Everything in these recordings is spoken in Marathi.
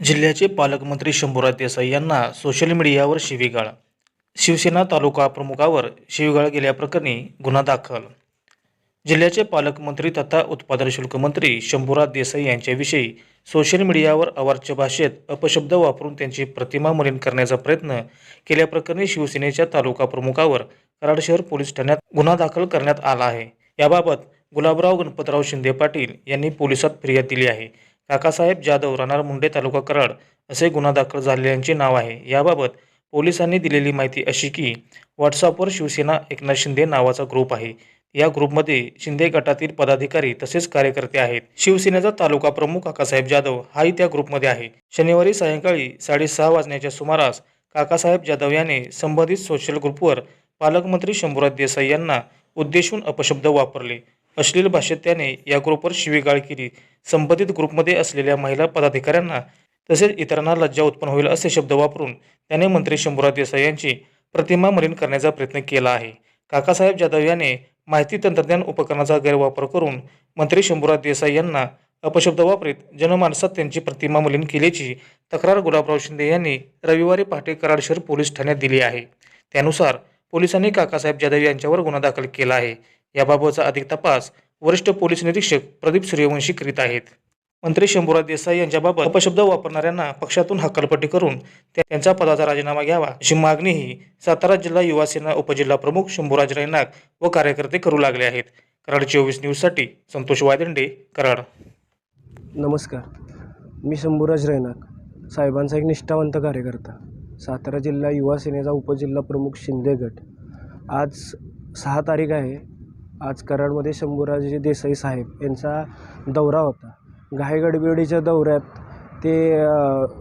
जिल्ह्याचे पालकमंत्री शंभूराज देसाई यांना सोशल मीडियावर शिवीगाळ. शिवसेना तालुका प्रमुखावर शिवीगाळ गेल्याप्रकरणी गुन्हा दाखल. जिल्ह्याचे पालकमंत्री तथा उत्पादन शुल्क मंत्री शंभूराज देसाई यांच्याविषयी सोशल मीडियावर अवाच्य भाषेत अपशब्द वापरून त्यांची प्रतिमा मलिन करण्याचा प्रयत्न केल्याप्रकरणी शिवसेनेच्या तालुका प्रमुखावर कराड शहर पोलीस ठाण्यात गुन्हा दाखल करण्यात आला आहे. याबाबत गुलाबराव गणपतराव शिंदे पाटील यांनी पोलिसात फिर्याद दिली आहे. काकासाहेब जाधव राहणार मुंडे तालुका कराड असे गुन्हा दाखल झालेल्यांचे नाव आहे. याबाबत पोलिसांनी दिलेली माहिती अशी की व्हॉट्सअपवर शिवसेना एकनाथ शिंदे नावाचा ग्रुप आहे. या ग्रुपमध्ये शिंदे गटातील पदाधिकारी तसेच कार्यकर्ते आहेत. शिवसेनेचा तालुका प्रमुख काकासाहेब जाधव हाही त्या ग्रुपमध्ये आहे. शनिवारी सायंकाळी साडेसहा वाजण्याच्या सुमारास काकासाहेब जाधव याने संबंधित सोशल ग्रुपवर पालकमंत्री शंभूराज देसाई यांना उद्देशून अपशब्द वापरले. अश्लील भाषेत त्याने या ग्रुपवर शिवीगाळ केली. संबंधित ग्रुपमध्ये असलेल्या महिला पदाधिकाऱ्यांना तसेच इतरांना लज्जा उत्पन्न होईल असे शब्द वापरून त्याने मंत्री शंभूराव देसाई यांची प्रतिमा मलिन करण्याचा प्रयत्न केला आहे. काकासाहेब जाधव याने माहिती तंत्रज्ञान उपकरणाचा गैरवापर करून मंत्री शंभूराव देसाई यांना अपशब्द वापरीत जनमानसात त्यांची प्रतिमा मलिन केल्याची तक्रार गुलाबराव शिंदे यांनी रविवारी पहाटे कराड शहर पोलीस ठाण्यात दिली आहे. त्यानुसार पोलिसांनी काकासाहेब जाधव यांच्यावर गुन्हा दाखल केला आहे. याबाबतचा अधिक तपास वरिष्ठ पोलीस निरीक्षक प्रदीप सूर्यवंशी करीत आहेत. मंत्री शंभूराज देसाई यांच्याबाबत अपशब्द वापरणाऱ्यांना पक्षातून हकालपट्टी करून त्यांचा पदाचा राजीनामा घ्यावा अशी मागणीही सातारा जिल्हा युवा सेना उपजिल्हा प्रमुख शंभूराज रैनाक व कार्यकर्ते करू लागले आहेत. कराड चोवीस न्यूजसाठी संतोष वायदंडे कराड. नमस्कार. मी शंभूराज रैनाक साहेबांचा एक निष्ठावंत कार्यकर्ता सातारा जिल्हा युवा सेनेचा उपजिल्हा प्रमुख शिंदे गट. आज सहा तारीख आहे. आज कराडमध्ये शंभूराजे देसाई साहेब यांचा दौरा होता. घायगडबिडीच्या दौऱ्यात ते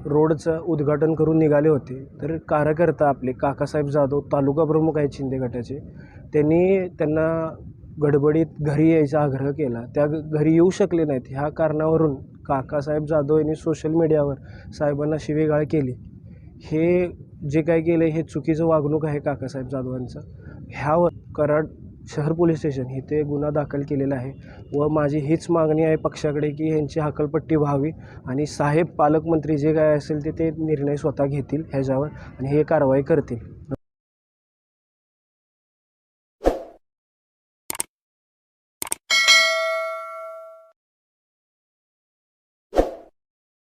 रोडचं उद्घाटन करून निघाले होते. तर कार्यकर्ता आपले काकासाहेब जाधव तालुका प्रमुख आहेत शिंदे गटाचे त्यांनी त्यांना गडबडीत घरी यायचा आग्रह केला. त्या घरी येऊ शकले नाहीत. ह्या कारणावरून काकासाहेब जाधव यांनी सोशल मीडियावर साहेबांना शिवेगाळ केली. हे जे काय केलं हे चुकीचं वागणूक आहे काकासाहेब जाधवांचं. ह्यावर कराड शहर पोलीस स्टेशन इथे गुन्हा दाखल केलेला आहे व माझी हीच मागणी आहे पक्षाकडे की ह्यांची हकलपट्टी व्हावी आणि साहेब पालकमंत्री जे काय असेल ते ते निर्णय स्वतः घेतील ह्याच्यावर आणि हे कारवाई करतील.